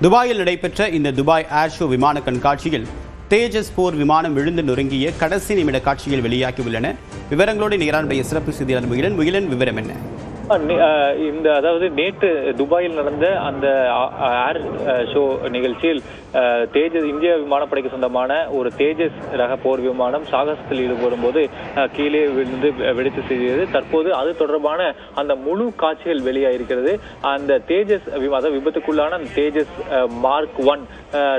துபாயில் நடைபெற்ற இந்த துபாய் ஏர்ஷோ விமான கண்காட்சியில் தேஜஸ் போர் விமானம் விழுந்து நொறுங்கிய கடைசி நிமிட காட்சிகள் வெளியாகியுள்ளன. விவரங்களோடு நேரானுடைய சிறப்பு செய்தியாளர் முகிலன். முகிலன் விவரம் என்ன? இந்த அதாவது நேற்று துபாயில் நடந்த அந்த ஏர் ஷோ நிகழ்ச்சியில் தேஜஸ் இந்திய விமானப்படைக்கு சொந்தமான ஒரு தேஜஸ் ரக போர் விமானம் சாகசத்தில் ஈடுபடும் போது கீழே விழுந்து வெடித்து செய்தது தற்போது அது தொடர்பான அந்த முழு காட்சிகள் வெளியாயிருக்கிறது. அந்த தேஜஸ் விமான அதாவது விபத்துக்குள்ளான அந்த தேஜஸ் மார்க் ஒன்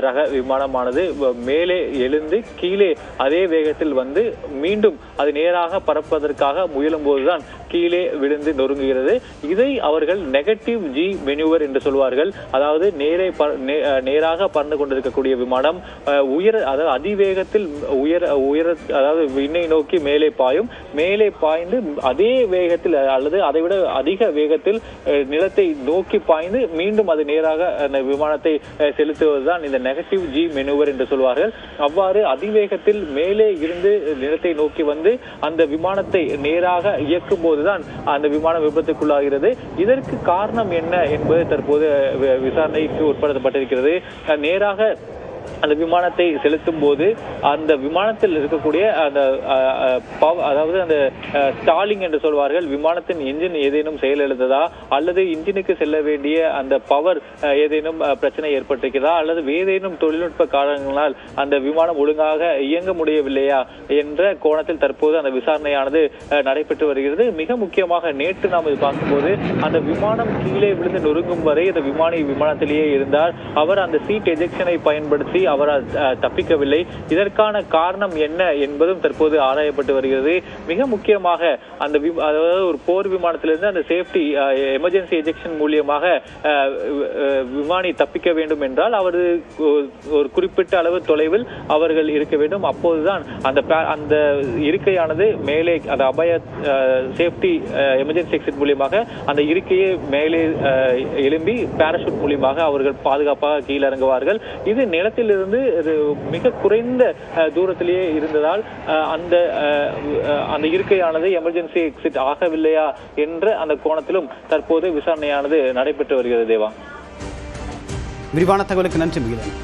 ரக விமானமானது மேலே எழுந்து கீழே அதே வேகத்தில் வந்து மீண்டும் அது நேராக பறப்பதற்காக முயலும் போதுதான் கீழே விழுந்து நொறுங்குகிறது. இதை அவர்கள் நெகட்டிவ் ஜி மெனுவர் என்று சொல்வார்கள். அதாவது நேரே நே- நேராக பறந்து கொண்டிருக்கக்கூடிய விமானம் உயர் உயர அதாவது அதிவேகத்தில் உயர உயர அதாவது விண்ணை நோக்கி மேலே பாயும். மேலே பாய்ந்து அதே வேகத்தில் அல்லது அதைவிட அதிக வேகத்தில் நிலத்தை நோக்கி பாய்ந்து மீண்டும் அது நேராக அந்த விமானத்தை செலுத்துவதுதான் இந்த நெகட்டிவ் ஜி மெனுவர் என்று சொல்வார்கள். அவ்வாறு அதிவேகத்தில் மேலே இருந்து நிலத்தை நோக்கி வந்து அந்த விமானத்தை நேராக இயக்கும் போதுதான் அந்த விமான விபத்து விவாதத்துக்குள்ளாகிறது இதற்கு காரணம் என்ன என்பது தற்போது விசாரணைக்கு உட்படுத்தப்பட்டிருக்கிறது. நேராக அந்த விமானத்தை செலுத்தும் போது அந்த விமானத்தில் இருக்கக்கூடிய அந்த அதாவது அந்த ஸ்டாலிங் என்று சொல்வார்கள் விமானத்தின் என்ஜின் ஏதேனும் செயலிழந்ததா அல்லது இன்ஜினுக்கு செல்ல வேண்டிய அந்த பவர் ஏதேனும் பிரச்சனை ஏற்பட்டிருக்கிறதா? அல்லது ஏதேனும் தொழில்நுட்ப காரணங்களால் அந்த விமானம் ஒழுங்காக இயங்க முடியவில்லையா? என்ற கோணத்தில் தற்போது அந்த விசாரணையானது நடைபெற்று வருகிறது. மிக முக்கியமாக நேற்று நாம் இது பார்க்கும்போது அந்த விமானம் கீழே விழுந்து நொறுங்கும் வரை அந்த விமானி விமானத்திலேயே இருந்தார். அவர் அந்த சீட் எஜெக்ஷனை பயன்படுத்தி அவர் தப்பிக்கவில்லை. இதற்கான காரணம் என்ன என்பதும் தற்போது ஆராயப்பட்டு வருகிறது. மிக முக்கியமாக அந்த வி- அதாவது ஒரு போர் விமானத்திலிருந்து அந்த சேஃப்டி எமர்ஜென்சி எஜெக்ஷன் மூலியமாக விமானி தப்பிக்க வேண்டும் என்றால் அவர் ஒரு குறிப்பிட்ட அளவு தொலைவில் அவர்கள் இருக்க வேண்டும். அப்போதுதான் அந்த அந்த இருக்கையானது மேலே அந்த அபய சேஃப்டி எமர்ஜென்சி எக்ஸிட் மூலியமாக அந்த இருக்கையை மேலே எழும்பி பேராஷூட் மூலியமாக அவர்கள் பாதுகாப்பாக கீழிறங்குவார்கள். இது நிலத்தில் இடத்திலிருந்து மிக குறைந்த தூரத்திலேயே இருந்ததால் அந்த அந்த இருக்கையானது எமர்ஜென்சி எக்ஸிட் ஆகவில்லையா என்ற அந்த கோணத்திலும் தற்போது விசாரணையானது நடைபெற்று வருகிறது தேவா. விரிவான தகவலுக்கு நன்றி முகிலன்.